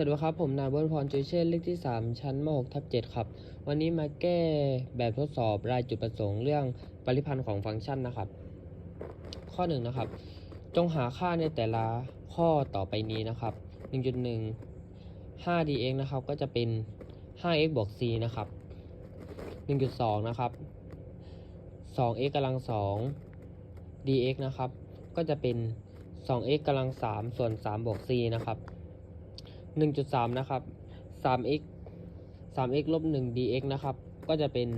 วัสดีครับ ผมนายเบิร์นพรจุเชษเลขที่ 3 ชั้นม .6 ทับ7ครับ วันนี้มาแก้แบบทดสอบรายจุดประสงค์เรื่องปริพันธ์ของฟังก์ชันนะครับ ข้อ1นะครับ จงหาค่าในแต่ละข้อต่อไปนี้นะครับ 1.1 5dx นะครับ ก็จะเป็น 5x บวก c นะครับ 1.2 นะครับ 2x กำลัง 2 dx นะครับ ก็จะเป็น 2x กำลัง 3 ส่วน 3 บวก c นะครับ 1.3 นะครับ 3x 3x ลบ 1 dx นะครับ ก็จะเป็น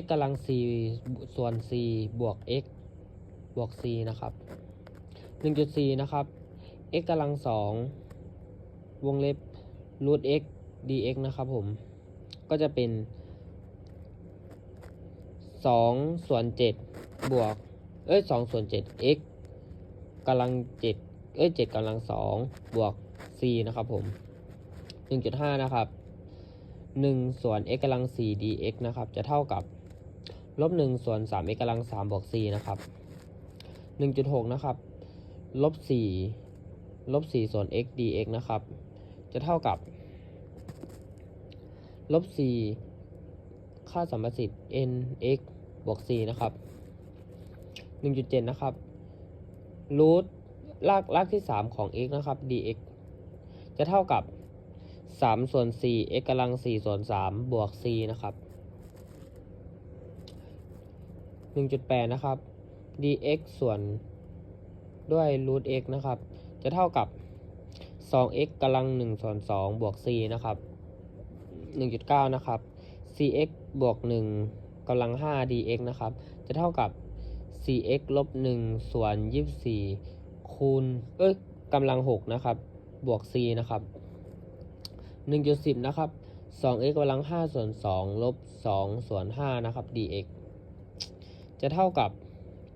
x กำลัง4ส่วน4บวก x บวก c นะครับ 1.4 นะครับ x กำลัง 2 วงเล็บ root x dx นะครับผม ก็จะเป็น 2 ส่วน 7 บวก เอ้ย 2 ส่วน 7 x กำลัง 7 เอ้ย 7กำลัง 2 บวก c นะครับผม 1.5 นะครับ 1 ส่วน x กำลัง 4 dx นะครับ จะเท่ากับลบ1ส่วน 3x กำลัง3บวก c นะครับ 1.6 นะครับ ลบ4ลบ4ส่วน x dx นะครับ จะเท่ากับ ลบ4ค่าสัมประสิทธิ์ n x บวก c นะครับ 1.7 นะครับรูทรากรากที่ 3 ของ x นะครับ dx จะเท่ากับ3ส่วน4 x กำลัง4ส่วน3บวก c นะครับ 1.8 นะครับ dx ส่วนด้วย root x นะครับ จะเท่ากับ 2x กำลัง1ส่วน2บวก c นะครับ 1.9 นะครับ cx บวก 1กำลัง 5 dx นะครับ จะเท่ากับ 4x ลบ1ส่วน24คูณ เอ้ยกำลัง 6 นะครับ บวก c นะครับ1.10 นะครับ 2x กำลัง 5 ส่วน 2 ลบ 2 ส่วน 5 นะครับ dx จะเท่ากับ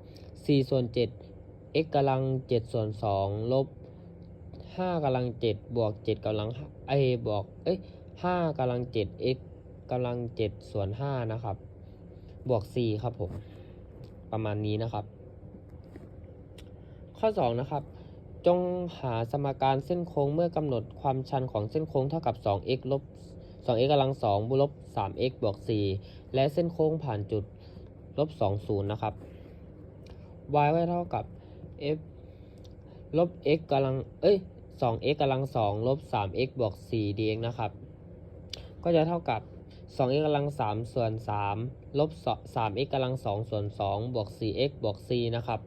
4 ส่วน 7 x กำลัง 7 ส่วน 2 ลบ 5กำลัง 7 บวก 7กำลังเอบวก เอ้ย5กำลัง 7 x กำลัง 7 ส่วน 5 นะครับ บวก c ครับผม ประมาณนี้นะครับ ข้อ 2 นะครับ จงหาสมการเส้นโค้งเมื่อกำหนดความชันของเส้นโค้งเท่ากับ 2x ลบ 2x กำลัง2บวกลบ 3x บวก 4 และเส้นโค้งผ่านจุดลบ 20 นะครับ y ไว้เท่ากับ f ลบ x กำลัง เอ้ย 2x กำลัง2ลบ 3x บวก 4 dx นะครับ ก็จะเท่ากับ 2x กำลัง 3 ส่วน 3 ลบ 3x กำลัง 2 ส่วน 2 บวก 4x บวก c นะครับ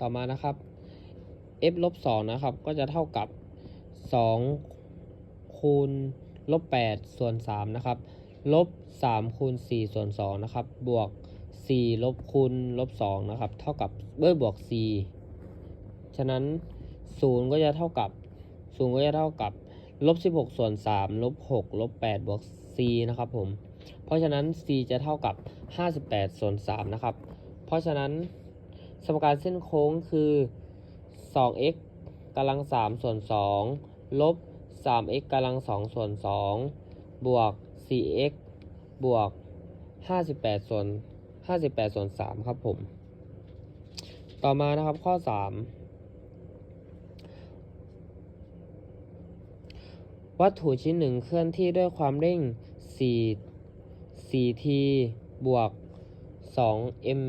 ต่อมานะครับ f ลบ2นะครับ ก็จะเท่ากับ 2 คูณลบ8ส่วน3นะครับ ลบ 3 คูณ 4 ส่วน2นะครับ บวก 4 ลบคูณลบ2นะครับ เท่ากับเบ้ยบวก c ฉะนั้น 0 ก็จะเท่ากับ 0 ก็จะเท่ากับ ลบ 16 ส่วน 3 ลบ 6 ลบ 8 บวก c นะครับผม เพราะฉะนั้น c จะเท่ากับ 58 ส่วน 3 นะครับ เพราะฉะนั้น สมการเส้นโค้งคือ 2x กำลัง 3 ส่วน 2 ลบ 3x กำลัง 2 ส่วน 2 บวก 4x บวก 58 ส่วน 58 ส่วน 3 ครับผม ต่อมานะครับข้อ 3 วัตถุชิ้นหนึ่งเคลื่อนที่ด้วยความเร่ง 4 4t บวก 2 m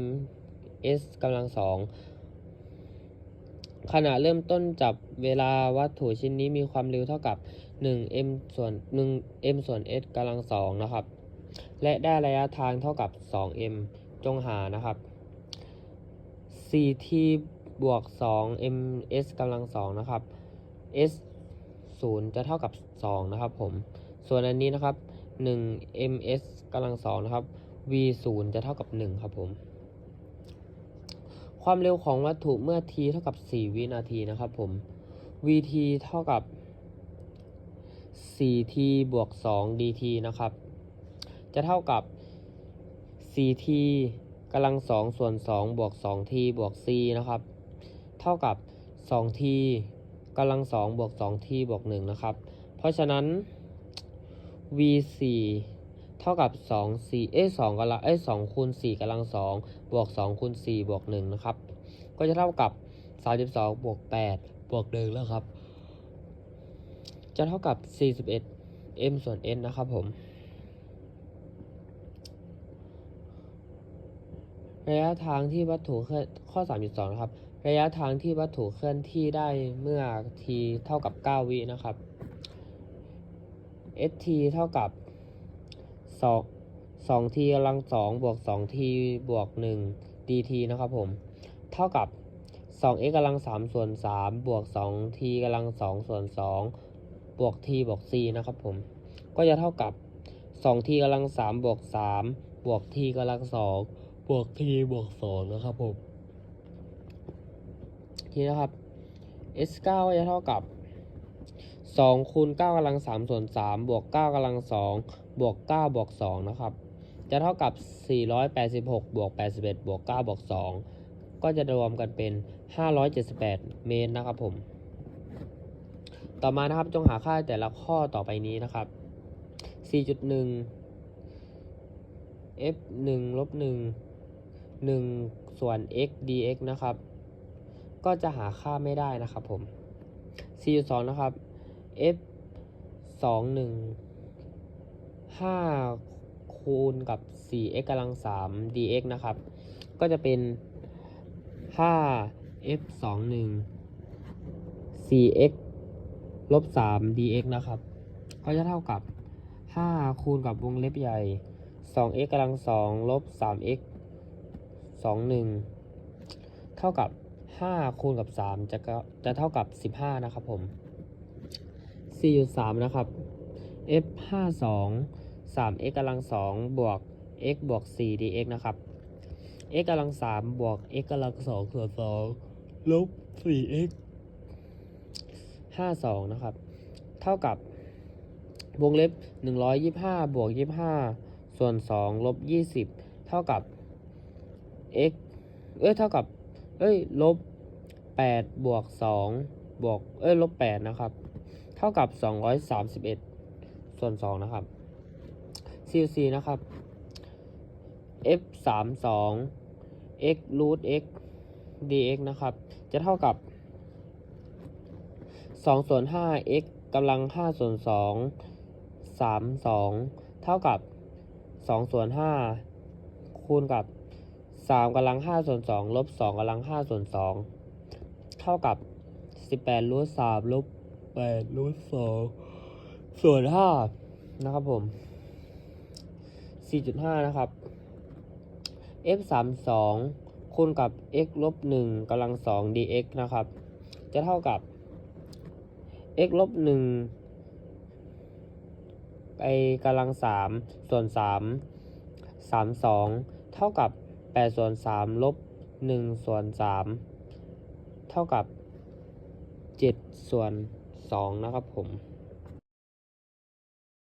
s กำลังสองขณะเริ่มต้นจับเวลาวัตถุชิ้นนี้มีความเร็วเท่ากับ 1 m ส่วน1 m ส่วน s กำลังสองนะครับ และได้ระยะทางเท่ากับ 2 m จงหานะครับ 4t บวก 2 m s กำลังสองนะครับ s 0 จะเท่ากับ 2 นะครับผม ส่วนอันนี้นะครับ 1 m s กำลังสองนะครับ v 0 จะเท่ากับ 1 ครับผม ความเร็วของวัตถุเมื่อ t เท่ากับ 4 วินาทีนะครับผม vt เท่ากับ 4t บวก 2 dt นะครับ จะเท่ากับ 4t กำลัง 2 ส่วน 2 บวก 2t บวก c นะครับ เท่ากับ 2t กำลัง 2 บวก 2t บวก 1 นะครับ เพราะฉะนั้น v4 เท่ากับ2 4เอ้ย2กำลังเอ้ย2คูณ4กำลัง2บวก2คูณ4บวก1นะครับ ก็จะเท่ากับ 32บวก8บวก1แล้วครับ จะเท่ากับ 41 m ส่วน n นะครับผมระยะทางที่วัตถุเคลื่อนข้อ 3.2 นะครับ ระยะทางที่วัตถุเคลื่อนที่ได้เมื่อ t เท่ากับ 9 วินะครับ st เท่ากับ 2 2t กำลัง2บวก 2t บวก1 dt นะครับผม เท่ากับ 2x กำลัง3ส่วน3บวก 2t กำลัง2ส่วน2บวก t บวก c นะครับผม ก็จะเท่ากับ 2t กำลัง3บวก3บวก t กำลัง2บวก t บวก2นะครับผมทีนะครับ s 9ก็จะเท่ากับ 2คูณ9กำลัง3ส่วน3บวก9กำลัง2บวก9บวก2นะครับ จะเท่ากับ 486 บวก 81 บวก 9 บวก 2 ก็จะรวมกันเป็น 578 เมตรนะครับผม ต่อมานะครับจงหาค่าแต่ละข้อต่อไปนี้นะครับ 4.1 f 1ลบ1 1 ส่วน x dx นะครับ ก็จะหาค่าไม่ได้นะครับผม 4.2 นะครับ f 2 1 5คูณกับ 4x กำลัง 3 dx นะครับ ก็จะเป็น 5 f 2 1 4x ลบ 3 dx นะครับ ก็จะเท่ากับ 5 คูณกับวงเล็บใหญ่ 2x กำลัง 2 ลบ 3x 2 1 เท่ากับ 5 คูณกับ 3 จะก็จะเท่ากับ 15 นะครับผม 4.3 นะครับ f 5 2 3x กำลัง2บวก x บวก 4 dx นะครับ x กำลัง3บวก x กำลัง2ส่วน2ลบ 4x 52 นะครับ เท่ากับ วงเล็บ 125 บวก 25 ส่วน 2 ลบ 20 เท่ากับ x เอ้ย เท่ากับ เอ้ย ลบ 8 บวก 2 บวก เอ้ย ลบ 8 นะครับ ท่ากับ 231 ส่วน 2 นะครับ CC นะครับ f 3 2 x root x dx นะครับ จะเท่ากับ 2 ส่วน 5 x กำลัง 5 ส่วน 2 3 2 เท่ากับ 2 ส่วน 5 คูณกับ 3กำลัง 5 ส่วน 2 ลบ 2กำลัง 5 ส่วน 2 เท่ากับ 18รูท3ลบ แปดรูทสองส่วนห้านะครับผมสี่จุดห้านะครับ f สามสองคูณกับ x ลบหนึ่งกำลังสอง dx นะครับ จะเท่ากับ x ลบหนึ่งไปกำลังสามส่วนสามสามสองเท่ากับแปดส่วนสามลบหนึ่งส่วนสามเท่ากับเจ็ดส่วน 2 นะครับผม